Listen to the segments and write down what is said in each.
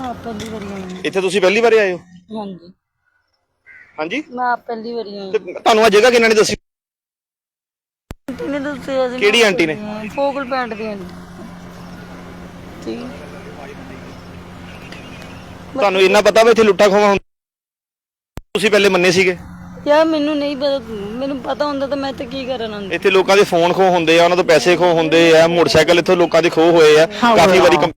ਮੈਂ ਪਹਿਲੀ ਵਾਰੀ ਆਈ। ਇੱਥੇ ਤੁਸੀਂ ਪਹਿਲੀ ਵਾਰ ਆਏ ਹੋ? ਹਾਂਜੀ। ਹਾਂਜੀ? ਮੈਂ ਪਹਿਲੀ ਵਾਰੀ ਆਈ ਤੇ ਤੁਹਾਨੂੰ ਆ ਜਗ੍ਹਾ ਕਿਹਨਾਂ ਨੇ ਦੱਸੀ? ਆਂਟੀ ਨੇ ਦੱਸਿਆ ਸੀ ਕਿਹੜੀ ਆਂਟੀ ਨੇ? ਫੋਕਲ ਪੈਂਟ ਦੀ ਆਂਟੀ। ਠੀਕ। ਤੁਹਾਨੂੰ ਇੰਨਾ ਪਤਾ ਵੀ ਇੱਥੇ ਲੁੱਟਾ ਖੋਵਾ ਹੁੰਦਾ ਤੁਸੀਂ ਪਹਿਲੇ ਮੰਨੇ ਸੀਗੇ? ਯਾਰ ਮੈਨੂੰ ਨਹੀਂ ਪਤਾ ਮੈਨੂੰ ਪਤਾ ਹੁੰਦਾ ਤਾਂ ਮੈਂ ਤੇ ਕੀ ਕਰਨ ਆਂਦੀ ਇੱਥੇ ਲੋਕਾਂ ਦੇ ਫੋਨ ਖੋ ਹੁੰਦੇ ਆ ਉਹਨਾਂ ਤੋਂ ਪੈਸੇ ਖੋ ਹੁੰਦੇ ਆ ਮੋਟਰਸਾਈਕਲ ਇੱਥੋਂ ਲੋਕਾਂ ਦੇ ਖੋ ਹੋਏ ਆ। ਕਾਫੀ ਵਾਰੀ ਕੰਪ-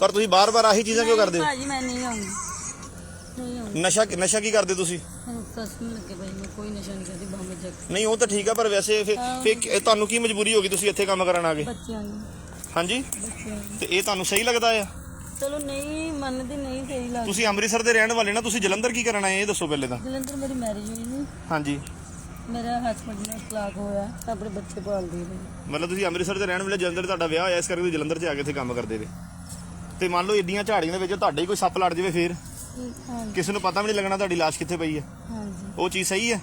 ਪਰ ਤੁਸੀਂ ਬਾਰ-ਬਾਰ ਆਹੀ ਚੀਜ਼ਾਂ ਕਿਉਂ ਕਰਦੇ ਹੋ? ਭਾਜੀ ਮੈਂ ਨਹੀਂ ਆਉਂਗੀ ਨਹੀਂ ਆਉਂਗੀ ਨਸ਼ਾ ਨਸ਼ਾ ਕੀ ਕਰਦੇ ਤੁਸੀਂ? ਮੈਨੂੰ ਕਸਮ ਲੱਗੇ ਭਾਈ ਮੈਂ ਕੋਈ ਨਸ਼ਾ ਨਹੀਂ ਕਰਦੀ ਬੰਬ ਚੱਕ ਨਹੀਂ ਉਹ ਤਾਂ ਠੀਕ ਆ ਪਰ ਵੈਸੇ ਫਿਰ ਫਿਰ ਕਿ- ਤੁਹਾਨੂੰ ਕੀ ਮਜਬੂਰੀ ਹੋ ਗਈ ਤੁਸੀਂ ਇੱਥੇ ਕੰਮ ਕਰਨ ਆ ਗਏ? ਬੱਚਿਆਂ ਨੂੰ ਹਾਂਜੀ? ਬੱਚਿਆਂ ਨੂੰ ਤੇ ਇਹ ਤੁਹਾਨੂੰ ਸਹੀ ਲੱਗਦਾ ਆ? ਚਲੋ ਨਹੀਂ ਮੰਨਦੀ ਨਹੀਂ ਸਹੀ ਲੱਗ ਤੁਸੀਂ ਅੰਮ੍ਰਿਤਸਰ ਦੇ ਰਹਿਣ ਵਾਲੇ ਨਾ ਤੁਸੀਂ ਜਲੰਧਰ ਕੀ ਕਰਨ ਆਏ ਇਹ ਦੱਸੋ ਪਹਿਲੇ ਤਾਂ। ਜਲੰਧਰ ਮੇਰੀ ਮੈਰਿਜ ਹੋਈ ਨਹੀਂ ਹਾਂਜੀ। ਮੇਰਾ ਹਸਬੰਡ ਨਾਲ ਤਲਾਕ ਹੋਇਆ ਤਾਂ ਆਪਣੇ ਬੱਚੇ ਪਾਲਦੀ ਹੈ ਮਤਲਬ ਤੁਸੀਂ ਅੰਮ੍ਰਿਤਸਰ ਦੇ ਰਹਿਣ ਵਾਲੇ ਜਲੰਧਰ ਤੁਹਾਡਾ ਵਿਆਹ ਹੋਇਆ ਇਸ ਕਰਕੇ ਤੁਸੀਂ ਜਲੰਧਰ 'ਚ ਆ ਕੇ ਇੱਥੇ ਕੰਮ ਕਰਦੇ ਨੇ ਤੇ ਮੰਨ ਲਓ ਏਡੀਆਂ ਝਾੜੀਆਂ ਦੇ ਵਿੱਚ ਤੁਹਾਡੇ ਹੀ ਕੋਈ ਸੱਪ ਲੜ ਜਾਵੇ ਫੇਰ? ਹਾਂਜੀ। ਕਿਸੇ ਨੂੰ ਪਤਾ ਵੀ ਨਹੀਂ ਲੱਗਣਾ ਤੁਹਾਡੀ ਲਾਸ਼ ਕਿੱਥੇ ਪਈ ਹੈ। ਹਾਂਜੀ। ਉਹ ਚੀਜ਼ ਸਹੀ ਹੈ?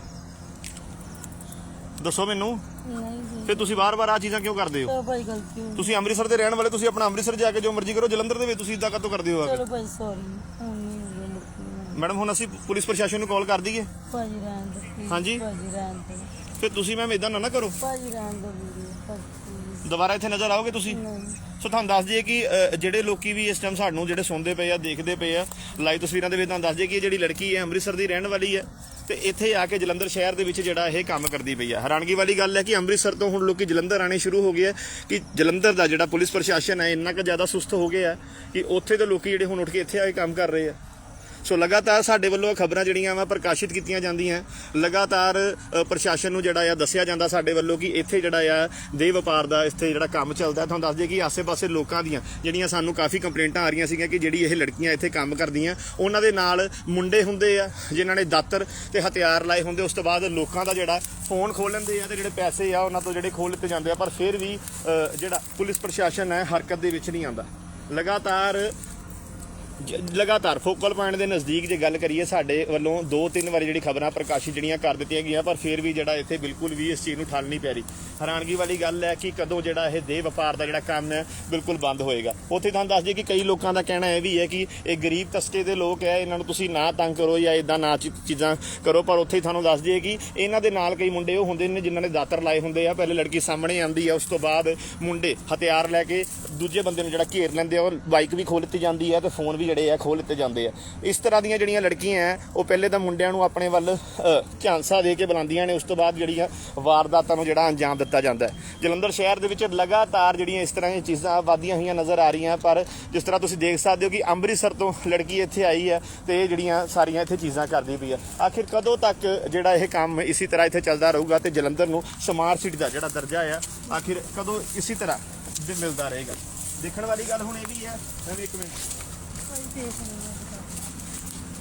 ਦੱਸੋ ਮੈਨੂੰ। ਨਹੀਂ ਜੀ। ਫਿਰ ਤੁਸੀਂ ਵਾਰ-ਵਾਰ ਆ ਚੀਜ਼ਾਂ ਕਿਉਂ ਕਰਦੇ ਹੋ? ਚਲੋ ਭਾਈ ਗਲਤੀ ਹੋ ਗਈ। ਤੁਸੀਂ ਅੰਮ੍ਰਿਤਸਰ ਦੇ ਰਹਿਣ ਵਾਲੇ ਤੁਸੀਂ ਆਪਣਾ ਅੰਮ੍ਰਿਤਸਰ ਜਾ ਕੇ ਜੋ ਮਰਜ਼ੀ ਕਰੋ ਜਲੰਧਰ ਦੇ ਵਿੱਚ ਤੁਸੀਂ ਇਦਾਂ ਕਦੋਂ ਕਰਦੇ ਹੋ ਆ ਕੇ? ਚਲੋ ਭਾਈ ਸੌਰੀ ਹੁਣ ਨਹੀਂ। ਮੈਡਮ ਹੁਣ ਅਸੀਂ ਪੁਲਿਸ ਪ੍ਰਸ਼ਾਸਨ ਨੂੰ ਕਾਲ ਕਰ ਦਈਏ। ਭਾਜੀ ਰਹਿਣ ਦੋ please, ਹਾਂਜੀ? ਭਾਜੀ ਰਹਿਣ ਦੋ ਫਿਰ ਤੁਸੀਂ ਮੈਮ ਇਦਾਂ ਨਾ ਨਾ ਕਰੋ। ਭਾਜੀ ਰਹਿਣ ਦੋ ਵੀਡੀਓ। ਭਾਜੀ। ਦੁਬਾਰਾ ਇੱਥੇ ਨਜ਼ਰ ਆਓਗੇ ਤੁਸੀਂ? ਸੋ ਤੁਹਾਨੂੰ ਦੱਸ ਦਈਏ ਕਿ ਅ, ਜਿਹੜੇ ਲੋਕੀ ਵੀ ਇਸ ਟਾਈਮ ਸਾਨੂੰ ਜਿਹੜੇ ਸੁਣਦੇ ਪਏ ਆ ਦੇਖਦੇ ਪਏ ਆ ਲਾਈਵ ਤਸਵੀਰਾਂ ਦੇ ਵਿੱਚ ਤੁਹਾਨੂੰ ਦੱਸ ਦਈਏ ਕਿ ਇਹ ਜਿਹੜੀ ਲੜਕੀ ਹੈ ਅੰਮ੍ਰਿਤਸਰ ਦੀ ਰਹਿਣ ਵਾਲੀ ਹੈ ਤੇ ਇੱਥੇ ਆ ਕੇ ਜਲੰਧਰ ਸ਼ਹਿਰ ਦੇ ਵਿੱਚ ਜਿਹੜਾ ਇਹ ਕੰਮ ਕਰਦੀ ਪਈ ਆ। ਹੈਰਾਨਗੀ ਵਾਲੀ ਗੱਲ ਹੈ ਕਿ ਅੰਮ੍ਰਿਤਸਰ ਤੋਂ ਹੁਣ ਲੋਕੀ ਜਲੰਧਰ ਆਣੇ ਸ਼ੁਰੂ ਹੋ ਗਏ ਆ ਕਿ ਜਲੰਧਰ ਦਾ ਜਿਹੜਾ ਪੁਲਿਸ ਪ੍ਰਸ਼ਾਸਨ ਹੈ ਇੰਨਾ ਕੁ ਜ਼ਿਆਦਾ ਸੁਸਤ ਹੋ ਗਿਆ ਕਿ ਉੱਥੇ ਦੇ ਲੋਕੀ ਜਿਹੜੇ ਹੁਣ ਉੱਠ ਕੇ ਇੱਥੇ ਆ ਕੇ ਕੰਮ ਕਰ ਰਹੇ ਆ। ਸੋ ਲਗਾਤਾਰ ਸਾਡੇ ਵੱਲੋਂ ਖਬਰਾਂ ਜਿਹੜੀਆਂ ਵਾ ਪ੍ਰਕਾਸ਼ਿਤ ਕੀਤੀਆਂ ਜਾਂਦੀਆਂ। ਲਗਾਤਾਰ ਪ੍ਰਸ਼ਾਸਨ ਨੂੰ ਜਿਹੜਾ ਆ ਦੱਸਿਆ ਜਾਂਦਾ ਸਾਡੇ ਵੱਲੋਂ ਕਿ ਇੱਥੇ ਜਿਹੜਾ ਆ ਦੇ ਵਪਾਰ ਦਾ ਇੱਥੇ ਜਿਹੜਾ ਕੰਮ ਚੱਲਦਾ ਤੁਹਾਨੂੰ ਦੱਸ ਦਈਏ ਕਿ ਆਸੇ-ਪਾਸੇ ਲੋਕਾਂ ਦੀਆਂ ਜਿਹੜੀਆਂ ਸਾਨੂੰ ਕਾਫੀ ਕੰਪਲੇਂਟਾਂ ਆ ਰਹੀਆਂ ਸੀਗੀਆਂ ਕਿ ਜਿਹੜੀ ਇਹ ਲੜਕੀਆਂ ਇੱਥੇ ਕੰਮ ਕਰਦੀਆਂ, ਉਹਨਾਂ ਦੇ ਨਾਲ ਮੁੰਡੇ ਹੁੰਦੇ ਆ, ਜਿਨ੍ਹਾਂ ਨੇ ਦਾਤਰ ਤੇ ਹਥਿਆਰ ਲਾਏ ਹੁੰਦੇ। ਉਸ ਤੋਂ ਬਾਅਦ ਲੋਕਾਂ ਦਾ ਜਿਹੜਾ ਫੋਨ ਖੋਲ ਲੈਂਦੇ ਆ ਤੇ ਜਿਹੜੇ ਪੈਸੇ ਆ ਉਹਨਾਂ ਤੋਂ ਜਿਹੜੇ ਖੋਲ ਲਿੱਤੇ ਜਾਂਦੇ ਆ। ਪਰ ਫਿਰ ਵੀ ਜਿਹੜਾ ਪੁਲਿਸ ਪ੍ਰਸ਼ਾਸਨ ਹੈ ਹਰਕਤ ਦੇ ਵਿੱਚ ਨਹੀਂ ਆਉਂਦਾ। ਲਗਾਤਾਰ ਜ- ਲਗਾਤਾਰ ਫੋਕਲ ਪੁਆਇੰਟ ਦੇ ਨਜ਼ਦੀਕ ਜੇ ਗੱਲ ਕਰੀਏ ਸਾਡੇ ਵੱਲੋਂ ਦੋ ਤਿੰਨ ਵਾਰੀ ਜਿਹੜੀ ਖਬਰਾਂ ਪ੍ਰਕਾਸ਼ਿਤ ਜਿਹੜੀਆਂ ਕਰ ਦਿੱਤੀਆਂ ਗਈਆਂ, ਪਰ ਫਿਰ ਵੀ ਜਿਹੜਾ ਇੱਥੇ ਬਿਲਕੁਲ ਵੀ ਇਸ ਚੀਜ਼ ਨੂੰ ਠੱਲ ਨਹੀਂ ਪੈ ਰਹੀ ਹੈਰਾਨਗੀ ਵਾਲੀ ਗੱਲ ਹੈ ਕਿ ਕਦੋਂ ਜਿਹੜਾ ਇਹ ਦੇਹ ਵਪਾਰ ਦਾ ਜਿਹੜਾ ਕੰਮ ਹੈ ਬਿਲਕੁਲ ਬੰਦ ਹੋਏਗਾ। ਉੱਥੇ ਤੁਹਾਨੂੰ ਦੱਸ ਦਈਏ ਕਿ ਕਈ ਲੋਕਾਂ ਦਾ ਕਹਿਣਾ ਇਹ ਵੀ ਹੈ ਕਿ ਇਹ ਗਰੀਬ ਤਸਕੇ ਦੇ ਲੋਕ ਹੈ, ਇਹਨਾਂ ਨੂੰ ਤੁਸੀਂ ਨਾ ਤੰਗ ਕਰੋ ਜਾਂ ਇਦਾਂ ਨਾ ਚੀ- ਚੀਜ਼ਾਂ ਕਰੋ, ਪਰ ਉੱਥੇ ਹੀ ਤੁਹਾਨੂੰ ਦੱਸ ਦਈਏ ਕਿ ਇਹਨਾਂ ਦੇ ਨਾਲ ਕਈ ਮੁੰਡੇ ਉਹ ਹੁੰਦੇ ਨੇ ਜਿਨ੍ਹਾਂ ਨੇ ਦਾਤਰ ਲਾਏ ਹੁੰਦੇ ਆ, ਪਹਿਲੇ ਲੜਕੀ ਸਾਹਮਣੇ ਆਉਂਦੀ ਆ, ਉਸ ਤੋਂ ਬਾਅਦ ਮੁੰਡੇ ਹਥਿਆਰ ਲੈ ਕੇ ਦੂਜੇ ਬੰਦੇ ਨੂੰ ਜਿਹੜਾ ਘੇਰ ਲੈਂਦੇ ਆ, ਉਹ ਬਾਈਕ ਵੀ ਖੋਲ ਲਿੱਤੀ ਜਾਂਦੀ ਹੈ ਤੇ ਫੋਨ ਵੀ ਜਿਹੜੇ ਆ ਖੋਲ ਲਿੱਤੇ ਜਾਂਦੇ ਆ। ਇਸ ਤਰ੍ਹਾਂ ਦੀਆਂ ਜਿਹੜੀਆਂ ਲੜਕੀਆਂ ਆ ਉਹ ਪਹਿਲੇ ਤਾਂ ਮੁੰਡਿਆਂ ਨੂੰ ਆਪਣੇ ਵੱਲ ਝਾਂਸਾ ਦੇ ਕੇ ਬੁਲਾਉਂਦੀਆਂ ਨੇ, ਉਸ ਤੋਂ ਬਾਅਦ ਜਿਹੜੀਆਂ ਵਾਰਦਾਤਾਂ ਨੂੰ ਜਿਹੜਾ ਅੰਜਾਮ ਦਿੱਤਾ ਜਾਂਦਾ ਹੈ। ਜਲੰਧਰ ਸ਼ਹਿਰ ਦੇ ਵਿੱਚ ਲਗਾਤਾਰ ਜਿਹੜੀਆਂ ਇਸ ਤਰ੍ਹਾਂ ਦੀਆਂ ਚੀਜ਼ਾਂ ਵਧੀਆਂ ਹੋਈਆਂ ਨਜ਼ਰ ਆ ਰਹੀਆਂ, ਪਰ ਜਿਸ ਤਰ੍ਹਾਂ ਤੁਸੀਂ ਦੇਖ ਸਕਦੇ ਹੋ ਕਿ ਅੰਮ੍ਰਿਤਸਰ ਤੋਂ ਲੜਕੀ ਇੱਥੇ ਆਈ ਹੈ ਤੇ ਇਹ ਜਿਹੜੀਆਂ ਸਾਰੀਆਂ ਇੱਥੇ ਚੀਜ਼ਾਂ ਕਰਦੀ ਪਈ ਹੈ। ਆਖਿਰ ਕਦੋਂ ਤੱਕ ਜਿਹੜਾ ਇਹ ਕੰਮ ਇਸੇ ਤਰ੍ਹਾਂ ਇੱਥੇ ਚੱਲਦਾ ਰਹੂਗਾ ਤੇ ਜਲੰਧਰ ਨੂੰ ਸਮਾਰਟ ਸਿਟੀ ਦਾ ਜਿਹੜਾ ਦਰਜਾ ਆ, ਆਖਿਰ ਕਦੋਂ ਇਸੇ ਤਰ੍ਹਾਂ ਮਿਲਦਾ ਰਹੇਗਾ? ਦੇਖਣ ਵਾਲੀ ਗੱਲ ਹੁਣ ਇਹ ਵੀ ਹੈ। ਮੈਂ ਵੀ ਇੱਕ ਮਿੰਟ।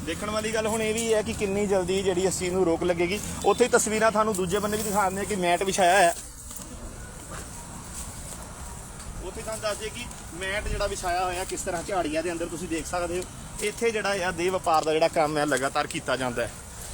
ਦੇਖਣ ਵਾਲੀ ਗੱਲ ਹੁਣ ਇਹ ਵੀ ਹੈ ਕਿ ਕਿੰਨੀ ਜਲਦੀ ਜਿਹੜੀ ਚੀਜ਼ ਨੂੰ ਰੋਕ ਲੱਗੇਗੀ। ਉੱਥੇ ਹੀ ਤਸਵੀਰਾਂ ਤੁਹਾਨੂੰ ਦੂਜੇ ਬੰਨੇ ਵੀ ਦਿਖਾ ਦਿੰਦੇ ਕਿ ਮੈਟ ਵਿਛਾਇਆ ਹੈ। ਉੱਥੇ ਤੁਹਾਨੂੰ ਦੱਸ ਦਈਏ ਕਿ ਮੈਟ ਜਿਹੜਾ ਵਿਛਾਇਆ ਹੋਇਆ ਕਿਸ ਤਰ੍ਹਾਂ ਝਾੜੀਆਂ ਦੇ ਅੰਦਰ ਤੁਸੀਂ ਦੇਖ ਸਕਦੇ ਹੋ। ਇੱਥੇ ਜਿਹੜਾ ਆ ਦੇਹ ਵਪਾਰ ਦਾ ਜਿਹੜਾ ਕੰਮ ਹੈ ਲਗਾਤਾਰ ਕੀਤਾ ਜਾਂਦਾ ਹੈ।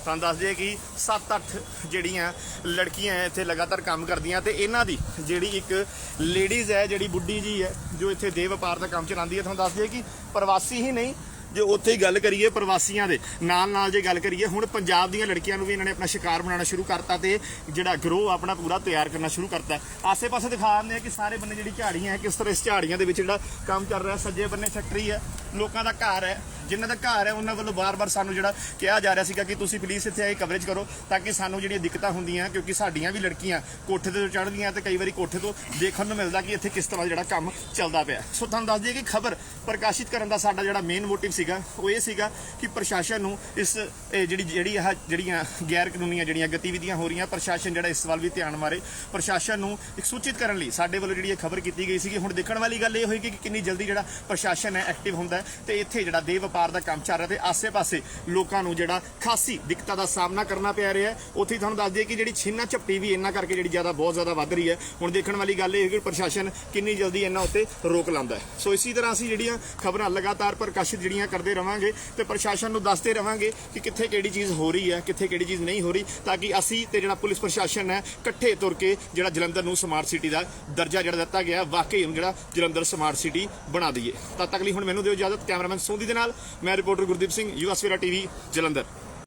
ਤੁਹਾਨੂੰ ਦੱਸ ਦਈਏ ਕਿ 7-8 ਜਿਹੜੀਆਂ ਲੜਕੀਆਂ ਇੱਥੇ ਲਗਾਤਾਰ ਕੰਮ ਕਰਦੀਆਂ ਤੇ ਇਹਨਾਂ ਦੀ ਜਿਹੜੀ ਇੱਕ ਲੇਡੀਜ਼ ਹੈ, ਜਿਹੜੀ ਬੁੱਢੀ ਜੀ ਹੈ, ਜੋ ਇੱਥੇ ਦੇਹ ਵਪਾਰ ਦਾ ਕੰਮ ਚਲਾਉਂਦੀ ਹੈ, ਤੁਹਾਨੂੰ ਦੱਸ ਦਈਏ ਕਿ ਪ੍ਰਵਾਸੀ ਹੀ ਨਹੀਂ, ਜੇ ਉੱਥੇ ਹੀ ਗੱਲ ਕਰੀਏ ਪ੍ਰਵਾਸੀਆਂ ਦੇ। ਨਾਲ ਨਾਲ ਜੇ ਗੱਲ ਕਰੀਏ, ਹੁਣ ਪੰਜਾਬ ਦੀਆਂ ਲੜਕੀਆਂ ਨੂੰ ਵੀ ਇਹਨਾਂ ਨੇ ਆਪਣਾ ਸ਼ਿਕਾਰ ਬਣਾਉਣਾ ਸ਼ੁਰੂ ਕਰਤਾ ਤੇ ਜਿਹੜਾ ਗਰੋਹ ਆਪਣਾ ਪੂਰਾ ਤਿਆਰ ਕਰਨਾ ਸ਼ੁਰੂ ਕਰਤਾ ਆਸੇ-ਪਾਸੇ ਦਿਖਾ ਦਿੰਦੇ ਆ ਕਿ ਸਾਰੇ ਬੰਨੇ ਜਿਹੜੀ ਝਾੜੀਆਂ ਹੈ, ਕਿਸ ਤਰ੍ਹਾਂ ਇਸ ਝਾੜੀਆਂ ਦੇ ਵਿੱਚ ਜਿਹੜਾ ਕੰਮ ਚੱਲ ਰਿਹਾ, ਸੱਜੇ ਬੰਨੇ ਫੈਕਟਰੀ ਹੈ, ਲੋਕਾਂ ਦਾ ਘਰ ਹੈ। ਜਿਨ੍ਹਾਂ ਦਾ ਘਰ ਹੈ, ਉਹਨਾਂ ਵੱਲੋਂ ਬਾਰ-ਬਾਰ ਸਾਨੂੰ ਜਿਹੜਾ ਕਿਹਾ ਜਾ ਰਿਹਾ ਸੀਗਾ ਕਿ ਤੁਸੀਂ ਪਲੀਜ਼ ਇੱਥੇ ਆ ਕਵਰੇਜ ਕਰੋ ਤਾਂ ਕਿ ਸਾਨੂੰ ਜਿਹੜੀਆਂ ਦਿੱਕਤਾਂ ਹੁੰਦੀਆਂ, ਕਿਉਂਕਿ ਸਾਡੀਆਂ ਵੀ ਲੜਕੀਆਂ ਕੋਠੇ ਤੇ ਚੜ੍ਹਦੀਆਂ ਤੇ ਕਈ ਵਾਰੀ ਕੋਠੇ ਤੋਂ ਦੇਖਣ ਨੂੰ ਮਿਲਦਾ ਕਿ ਇੱਥੇ ਕਿਸ ਤਰ੍ਹਾਂ ਜਿਹੜਾ ਕੰਮ ਚੱਲਦਾ ਪਿਆ। ਸੋ ਤੁਹਾਨੂੰ ਦੱਸ ਦਈਏ ਕਿ ਖਬਰ ਪ੍ਰਕਾਸ਼ਿਤ ਕਰਨ ਦਾ ਸਾਡਾ ਜਿਹੜਾ ਮੇਨ ਮੋਟਿਵ ਸੀਗਾ, ਉਹ ਇਹ ਸੀਗਾ ਕਿ ਪ੍ਰਸ਼ਾਸਨ ਨੂੰ ਇਸ ਜਿਹੜੀ ਜਿਹੜੀ ਆਹ ਜਿਹੜੀਆਂ ਗੈਰ ਕਾਨੂੰਨੀਆਂ ਜਿਹੜੀਆਂ ਗਤੀਵਿਧੀਆਂ ਹੋ ਰਹੀਆਂ, ਪ੍ਰਸ਼ਾਸਨ ਜਿਹੜਾ ਇਸ ਵੱਲ ਵੀ ਧਿਆਨ ਮਾਰੇ। ਪ੍ਰਸ਼ਾਸਨ ਨੂੰ ਇੱਕ ਸੂਚਿਤ ਕਰਨ ਲਈ ਸਾਡੇ ਵੱਲੋਂ ਜਿਹੜੀ ਇਹ ਖਬਰ ਕੀਤੀ ਗਈ ਸੀਗੀ। ਹੁਣ ਦੇਖਣ ਵਾਲੀ ਗੱਲ ਇਹ ਹੋਏਗੀ ਕਿ ਕਿੰਨੀ ਜਲਦੀ ਜਿਹੜਾ ਪ੍ਰਸ਼ਾਸਨ ਹੈ ਐਕਟਿਵ ਹੁੰਦਾ ਹੈ ਤੇ ਇੱਥੇ ਜਿਹੜਾ ਦੇ ਵਪਾਰ ਦਾ ਕੰਮ ਚੱਲ ਰਿਹਾ ਤੇ ਆਸੇ-ਪਾਸੇ ਲੋਕਾਂ ਨੂੰ ਜਿਹੜਾ ਖਾਸੀ ਦਿੱਕਤਾਂ ਦਾ ਸਾਹਮਣਾ ਕਰਨਾ ਪੈ ਰਿਹਾ ਹੈ। ਉੱਥੇ ਹੀ ਤੁਹਾਨੂੰ ਦੱਸ ਦਈਏ ਕਿ ਜਿਹੜੀ ਛਿੰਨਾ ਝਪਟੀ ਵੀ ਇਹਨਾਂ ਕਰਕੇ ਜਿਹੜੀ ਜ਼ਿਆਦਾ ਬਹੁਤ ਜ਼ਿਆਦਾ ਵੱਧ ਰਹੀ ਹੈ। ਹੁਣ ਦੇਖਣ ਵਾਲੀ ਗੱਲ ਇਹ ਹੈ ਕਿ ਪ੍ਰਸ਼ਾਸਨ ਕਿੰਨੀ ਜਲਦੀ ਇਹਨਾਂ ਉੱਤੇ ਰੋਕ ਲਾਉਂਦਾ ਹੈ। ਸੋ ਇਸੇ ਤਰ੍ਹਾਂ ਅਸੀਂ ਜਿਹੜੀਆਂ ਖਬਰਾਂ ਲਗਾਤਾਰ ਪ੍ਰਕਾਸ਼ਿਤ ਜਿਹੜੀਆਂ ਕਰਦੇ ਰਵਾਂਗੇ ਤੇ ਪ੍ਰਸ਼ਾਸਨ ਨੂੰ ਦੱਸਦੇ ਰਵਾਂਗੇ ਕਿ ਕਿੱਥੇ ਕਿਹੜੀ ਚੀਜ਼ ਹੋ ਰਹੀ ਹੈ, ਕਿੱਥੇ ਕਿਹੜੀ ਚੀਜ਼ ਨਹੀਂ ਹੋ ਰਹੀ, ਤਾਂ ਕਿ ਅਸੀਂ ਤੇ ਜਿਹੜਾ ਪੁਲਿਸ ਪ੍ਰਸ਼ਾਸਨ ਹੈ, ਇਕੱਠੇ ਤੁਰ ਕੇ ਜਿਹੜਾ ਜਲੰਧਰ ਨੂੰ ਸਮਾਰਟ ਸਿਟੀ ਦਾ ਦਰਜਾ ਜਿਹੜਾ ਦਿੱਤਾ ਗਿਆ, ਵਾਕਈ ਹੁਣ ਜਿਹੜਾ ਜਲੰਧਰ ਸਮਾਰਟ ਸਿਟੀ ਬਣਾ ਦਈਏ। ਤਦ ਤੱਕ ਲਈ ਹੁਣ ਮੈਨੂੰ ਦਿਓ ਇਜਾਜ਼ਤ, ਕੈਮਰਾਮੈਨ ਸੋਂਦੀ ਦੇ ਨਾਲ ਮੈਂ reporter Gurdeep Singh US Vera TV Jalandhar.